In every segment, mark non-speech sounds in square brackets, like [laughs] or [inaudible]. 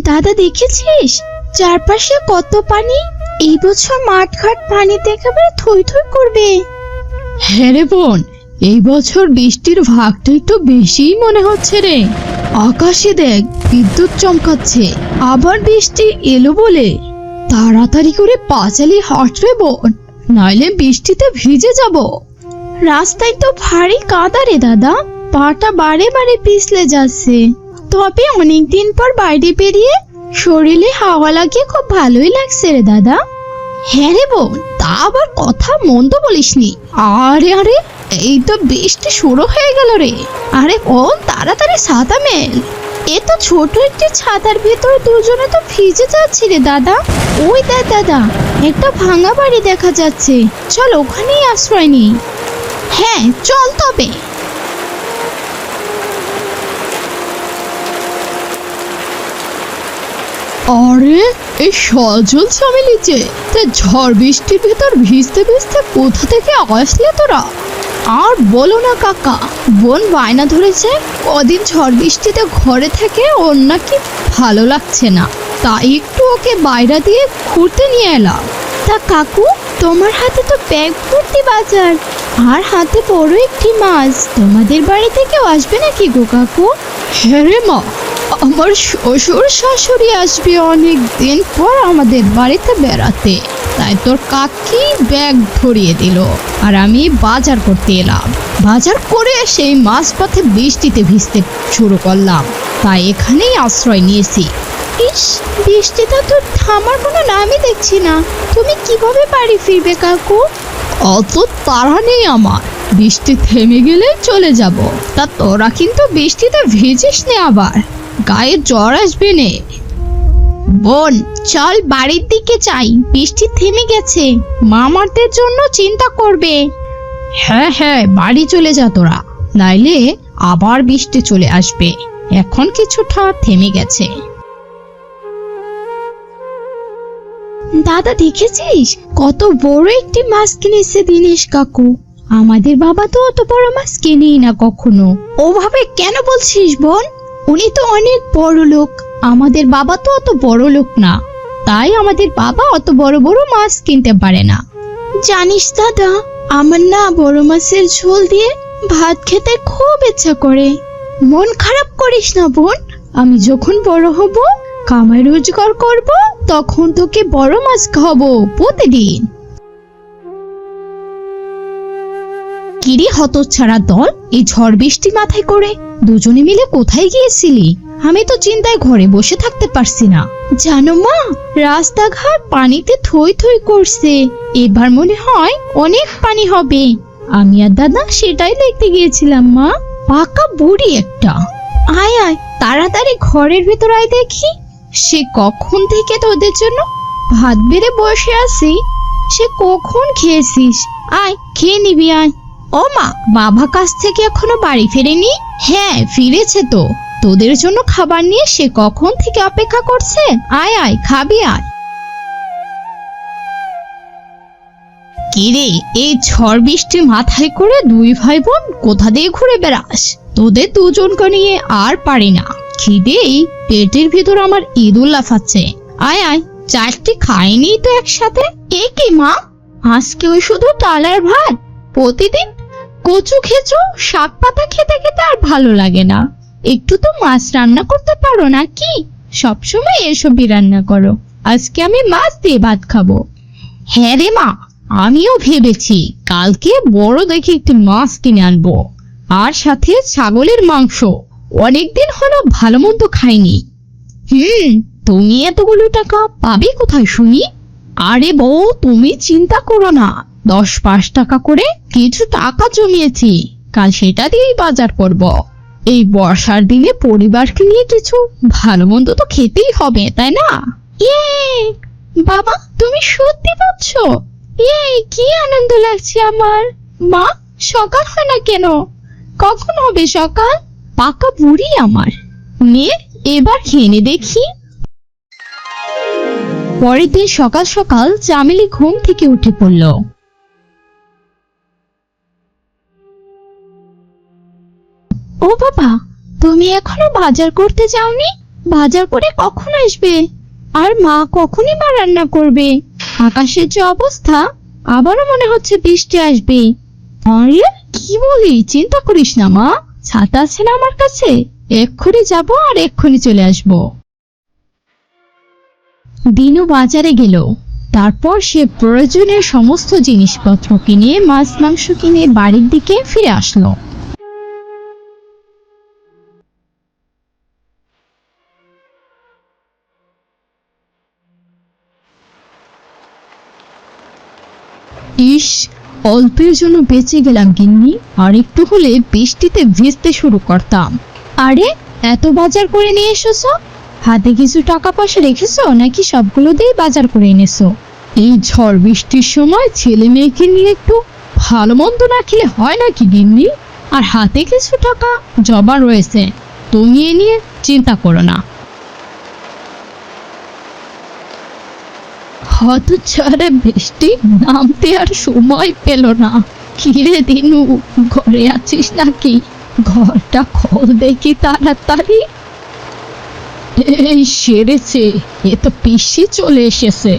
দাদা দেখেছিস? চারপাশে কত পানি? এই বছর মাঠঘাট পানিতে একেবারে থই থই করবে। হ্যাঁ রে বোন এই বছর বৃষ্টির ভাগটা একটু বেশিই মনে হচ্ছে রে। আকাশে দেখ বিদ্যুৎ চমকাচ্ছে আবার বৃষ্টি এলো বলে। তাড়াতাড়ি করে পাঁচালি হাঁটবে বোন নাইলে বৃষ্টিতে ভিজে যাব। রাস্তায় তো ভারী কাদা রে দাদা পাটা বারে বারে পিছলে যাচ্ছে। তবে অনেকদিন পর বাইরে বেরিয়ে শরীরে হাওয়া লাগিয়ে খুব ভালোই লাগছে রে দাদা। হ্যাঁ রে বোন, তা আবার কথা মন্দ বলিসনি। আরে আরে, এই তো বৃষ্টি শুরু হয়ে গেল রে। আরে বোন, তাড়াতাড়ি ছাতা মেল। এ তো ছোট একটি ছাতার ভেতর দুজনে তো ভিজে যাচ্ছি রে দাদা। ওই দেখ দাদা, একটা ভাঙা বাড়ি দেখা যাচ্ছে। চল ওখানেই আশ্রয় নিই। হ্যাঁ চল তবে। আরে এই সজল চামেলিতে তা ঝড় বৃষ্টির ভেতর ভিজতে ভিজতে কোথা থেকে আসলে তোরা? আর বলো না কাকা বোন বায়না ধরেছে কদিন ঝড় বৃষ্টিতে ঘরে থেকে ওর নাকি ভালো লাগছে না। তাই একটু ওকে বাইরে দিয়ে ঘুরতে নিয়ে এলাম। তা কাকু তোমার হাতে তো ব্যাগ ভর্তি বাজার আর হাতে বড় একটি মাছ তোমাদের বাড়ি থেকেও আসবে নাকি গো কাকু? হ্যাঁ রে মা আমার শ্বশুর শাশুড়ি আসবে অনেক দিন পর আমাদের বাড়িতে বেড়াতে। তাই তোর কাকি ব্যাগ ধরিয়ে দিল আর আমি বাজার করতে এলাম। বাজার করে সেই মাছ পথে বৃষ্টিতে ভিজতে শুরু করলাম। তাই এখানেই আশ্রয় নিয়েছি। ইস বৃষ্টিটা তো থামার কোনো নামই দেখছি না। তুমি কীভাবে বাড়ি ফিরবে কাকু? অত তাড়া নেই আমার। বৃষ্টি থেমে গেলে চলে যাব। তা তোরা কিন্তু বৃষ্টিতে ভিজিস নে আবার। গায়ে জ্বর আসবে নে। বোন, চল বাড়ির দিকে চাই বৃষ্টি থেমে গেছে। মামারদের জন্য চিন্তা করবে। হ্যাঁ হ্যাঁ বাড়ি চলে যা তোরা। নাইলে আবার বৃষ্টি চলে আসবে। এখন কিছুটা থেমে গেছে। দাদা, দেখেছিস? কত বড় একটি মাছ কিনেছে দিনেশ কাকু। আমাদের বাবা তো অত বড় মাছ কেনেই না কখনো। ওভাবে কেন বলছিস, বোন? উনি তো অনেক বড় লোক। আমাদের বাবা তো অত বড় লোক না। তাই আমাদের বাবা অত বড় বড় মাছ কিনতে পারে না। জানিস দাদা আমার না বড় মাছের ঝোল দিয়ে ভাত খেতে খুব ইচ্ছা করে। মন খারাপ করিস না বোন। আমি যখন বড় হব কামাই রোজগার করব তখন তোকে বড় মাছ খাব প্রতিদিন। কিরে হতচ্ছাড়া দল এই ঝড় বৃষ্টি মাথায় করে। দুজনে মিলে কোথায় গিয়েছিলি? আমি তো চিন্তায় ঘরে বসে থাকতে পারছি না। জানো মা, রাস্তাঘাট পানিতে থই থই করছে। এবার মনে হয় অনেক পানি হবে। আমি আর দাদা সেটাই দেখতে গিয়েছিলাম মা। পাকা বুড়ি একটা। আয় আয়, তাড়াতাড়ি ঘরের ভেতর আয় দেখি। সে কখন থেকে তোদের জন্য ভাত বেড়ে বসে আছি? সে কখন খেয়েছিস? আয়, খেয়ে নিবি, আয়। ও মা বাবা কাছ থেকে এখনও বাড়ি ফেরেনি? হ্যাঁ ফিরেছে তো। তোদের জন্য খাবার নিয়ে সে কখন থেকে অপেক্ষা করছে? আয় আয়, খাবি আয় কিরে, এই ঝড় বৃষ্টি মাথায় করে দুই ভাই বোন কোথা দিয়ে ঘুরে বেড়াস? তোদের দুজনকে নিয়ে আর পারি না। খিদেই পেটের ভিতর আমার ইঁদুর লাফাচ্ছে। আয় আয়, চারটি খাইনি তো একসাথে? এ কি মা? আজকে ওই শুধু ডাল আর ভাত? প্রতিদিন কচু খেচু শাক পাতা খেতে খেতে আর ভালো লাগে না। একটু তো মাছ রান্না করতে পারো না কি সবসময় এসবই রান্না করো। আজকে আমি মাছ দিয়ে ভাত খাব। হ্যাঁ রে মা, আমিও ভেবেছি কালকে বড় দেখে একটি মাছ কিনে আনব। আর সাথে ছাগলের মাংস। অনেকদিন হলো ভালো মন্দ খাইনি। হুম, তুমি এতগুলো টাকা পাবে কোথায় শুনি? আরে বউ, তুমি চিন্তা করো না। দশ পাঁচ টাকা করে কিছু টাকা জমিয়েছি। কাল সেটা দিয়েই বাজার করব। এই বর্ষার দিনে পরিবারকে নিয়ে কিছু ভালো মন্দ তো খেতেই হবে, তাই না? ইয়ে বাবা, তুমি সত্যি পাচ্ছ ইয়ে কি আনন্দ লাগছে আমার। মা, সকাল হয় না কেন? কখন হবে সকাল? পাকা বুড়ি আমার। নে এবার খেয়ে দেখি। পরের দিন সকাল সকাল চামেলি ঘুম থেকে উঠে পড়ল। ও বাবা, তুমি এখনও বাজার করতে যাওনি? বাজার করে কখন আসবে? আর মা কখনই মা রান্না করবে? আকাশের যে অবস্থা, আবারও মনে হচ্ছে বৃষ্টি আসবে। কি বলি চিন্তা করিস না মা। ছাতা আছে না আমার কাছে? এক্ষুনি যাব আর এক্ষুনি চলে আসব। দিনু বাজারে গেল। তারপর সে প্রয়োজনীয় সমস্ত জিনিসপত্র কিনে, মাছ, মাংস কিনে বাড়ির দিকে ফিরে আসলো। ইস, অল্পের জন্য বেঁচে গেলাম গিন্নি, আর একটু হলে বৃষ্টিতে ভিজতে শুরু করতাম। আরে, এত বাজার করে নিয়ে এসেছ? হাতে কিছু টাকা পয়সা রেখেছো নাকি সবগুলো দিয়ে বাজার করে এনেছো? এই ঝড় বৃষ্টির সময় ছেলে মেয়েকে নিয়ে একটু ভালো মন্দ না খেলে হয় নাকি গিন্নি? আর হাতে কিছু টাকা জমা রয়েছে, তুমি এ নিয়ে চিন্তা করো না। হত বৃষ্টি নামতে আর সময় পেল না। কিরে দিনু, ঘরে আছিস নাকি? ঘরটা খোল দেখি তাড়াতাড়ি। এই সেরেছে, এ তো পিসি চলে এসেছে।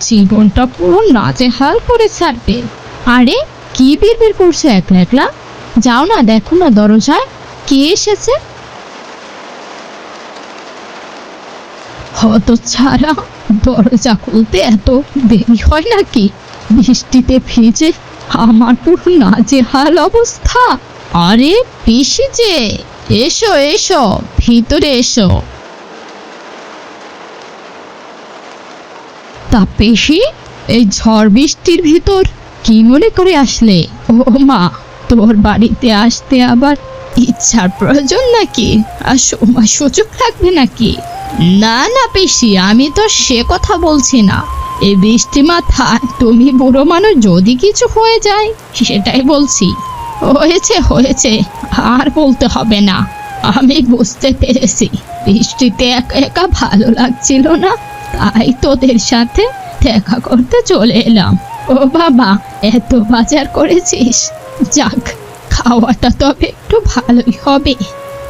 জীবনটা পুরো নাজেহাল করে ছাড়বে। আরে, কি বিড়বিড় করছে একলা একলা? যাও না, দেখো না দরজায়, কে এসেছে? হত ছাড়া দরজা খুলতে এত দেরি হয় নাকি? বৃষ্টিতে ভিজে আমার পুরো নাজেহাল অবস্থা। আরে, পিসি যে, এসো এসো, ভিতরে এসো। তা পেশি? এই ঝড় বৃষ্টির ভিতর কি মনে করে আসলে? ও মা, তোর বাড়িতে আসতে আবার ইচ্ছার প্রয়োজন নাকি? আর সময় সুযোগ থাকবে নাকি? না না পেশি, আমি তো সে কথা বলছি না। এই বৃষ্টি মাথায় তুমি বুড়ো মানুষ যদি কিছু হয়ে যায়, সেটাই বলছি। হয়েছে হয়েছে, আর বলতে হবে না। আমি বুঝতে পেরেছি, বৃষ্টিতে একা একা ভালো লাগছিল না। তাই তোদের সাথে দেখা করতে চলে এলাম। ও বাবা, এত বাজার করেছিস। যাক, খাওয়াটা তবে একটু ভালোই হবে।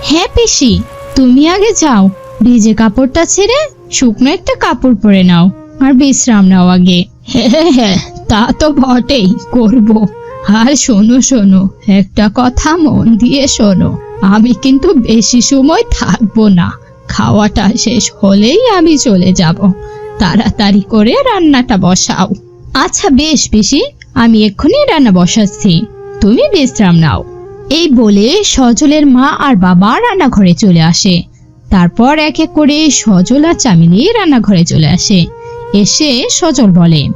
হ্যাঁ পিসি, তুমি আগে যাও। ভিজে কাপড়টা ছেড়ে শুকনো একটা কাপড় পরে নাও, আর বিশ্রাম নাও আগে। হ্যাঁ হ্যাঁ তা তো বটেই, করব। আর শোনো শোনো, একটা কথা মন দিয়ে শোনো। আমি কিন্তু বেশি সময় থাকব না। খাওয়াটা শেষ হলেই আমি চলে যাব। তাড়াতাড়ি করে রান্নাটা বসাও। আচ্ছা বেশ বেশি আমি এক্ষুনি রান্না বসাচ্ছি। তুমি বিশ্রাম নাও। এই বলে সজলের মা আর বাবা রান্নাঘরে চলে আসে। তারপর এক এক করে সজল আর চামিলি রান্নাঘরে চলে আসে। এসে সজল বলে,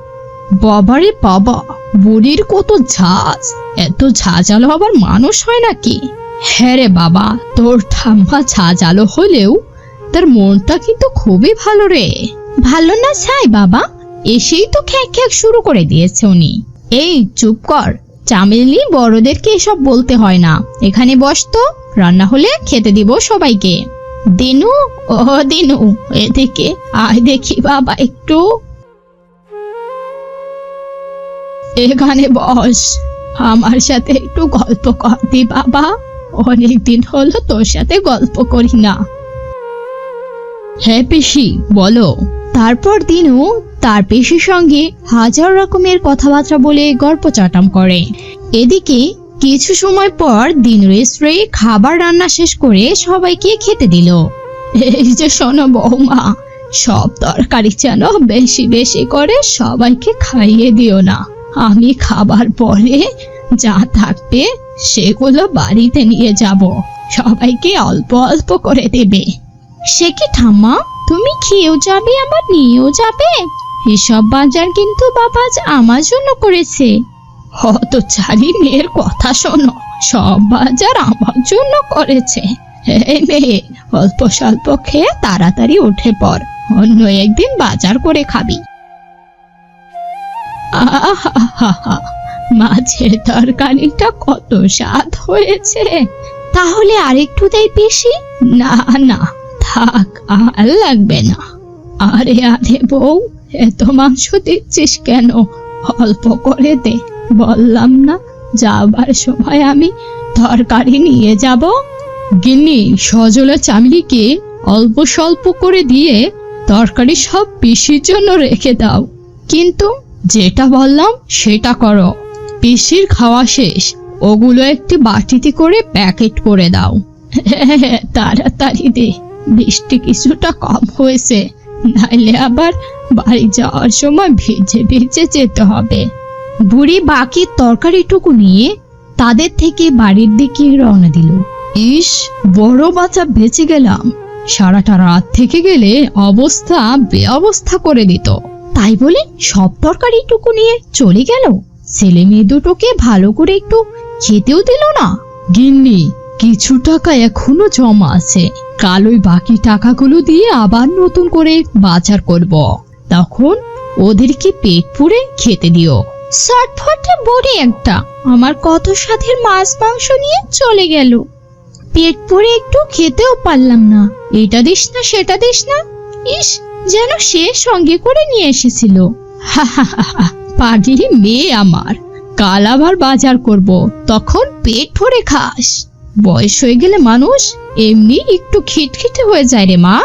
বাবারে বাবা বুড়ির কত ঝাঁজ। এত ঝাঁঝালো আবার মানুষ হয় নাকি? হ্যাঁ রে বাবা, তোর ঠাম্মা ঝাঁঝালো হলেও তার মনটা কিন্তু খুবই ভালো রে। ভালো না চাই বাবা? এসেই তো খ্যাক খ্যাক শুরু করে দিয়েছে উনি। এই, চুপ কর। চামেলি বড়দেরকে এসব বলতে হয় না। এখানে বস তো, রান্না হলে খেতে দিব সবাইকে। দিনু, ও দিনু, এদিকে আয় দেখি বাবা একটু। এখানে বস, আমার সাথে একটু গল্প কর করতি বাবা। অনেকদিন হলো তোর সাথে গল্প করি না। হ্যাঁ পিসি, বলো। তারপর দিনু তার পেশির সঙ্গে হাজার রকমের কথাবার্তা বলে গল্প চাটাম করে। এদিকে কিছু সময় পর দিন স্ত্রী খাবার রান্না শেষ করে সবাইকে খেতে দিল। এই যে শোনো বৌমা, সব তরকারি যেন বেশি বেশি করে সবাইকে খাইয়ে দিও না। আমি খাবার পরে যা থাকবে সেগুলো বাড়িতে নিয়ে যাব। সবাইকে অল্প অল্প করে দেবে। সে কি ঠাম্মা? তুমি খেয়েও যাবে, আবার নিয়েও যাবে? এসব বাজার কিন্তু বাবা আমার জন্য করেছে। হত চারি মেয়ের কথা শোনো, সব বাজার আমার জন্য করেছে। এই মেয়ে, অল্প স্বল্প খেয়ে তাড়াতাড়ি উঠে পড়, অন্য একদিন বাজার করে খাবি। মাছের তরকারিটা কত স্বাদ হয়েছে। তাহলে আরেকটু দেই বেশি? না না। থাক, আর লাগবে না। আরে আরে বউ, এত মাংস দিচ্ছিস কেন? অল্প করে দে। বললাম না, যাবার সময় আমি তরকারি নিয়ে যাব। গিন্নি, সজলা চামলিকে অল্প স্বল্প করে দিয়ে তরকারি সব পিসির জন্য রেখে দাও। কিন্তু যেটা বললাম, সেটা করো। পিসির খাওয়া শেষ। ওগুলো একটি বাটিতে করে প্যাকেট করে দাও। [laughs] তাড়াতাড়ি দে। বৃষ্টি কিছুটা কম হয়েছে। নাইলে আবার বাড়ি যাওয়ার সময় ভিজে ভিজে যেতে হবে। বুড়ি বাকি তরকারিটুকু নিয়ে তাদের থেকে বাড়ির দিকে রওনা দিল। ইস, বড় বাচ্চা বেঁচে গেলাম। সারাটা রাত থেকে গেলে অবস্থা বেঅবস্থা করে দিত। তাই বলে সব তরকারিটুকু নিয়ে চলে গেল। ছেলে মেয়ে দুটোকে ভালো করে একটু খেতেও দিল না। গিন্নি কিছু টাকা এখনও জমা আছে। কাল ওই বাকি টাকাগুলো দিয়ে আবার নতুন করে বাজার করব। তখন ওদেরকে পেট পুড়ে খেতে দিও। শর্টফটে বুড়ি একটা। আমার কত সাথের মাছ মাংস নিয়ে চলে গেল। পেট পরে একটু খেতেও পারলাম না। এটা দিস না, সেটা দিস না। ইস, যেন সে সঙ্গে করে নিয়ে এসেছিল। পাগলি মেয়ে আমার। কাল আবার বাজার করব। তখন পেট ভরে খাস। বয়স হয়ে গেলে মানুষ এমনি একটু খিটখিটে হয়ে যায় রে মা।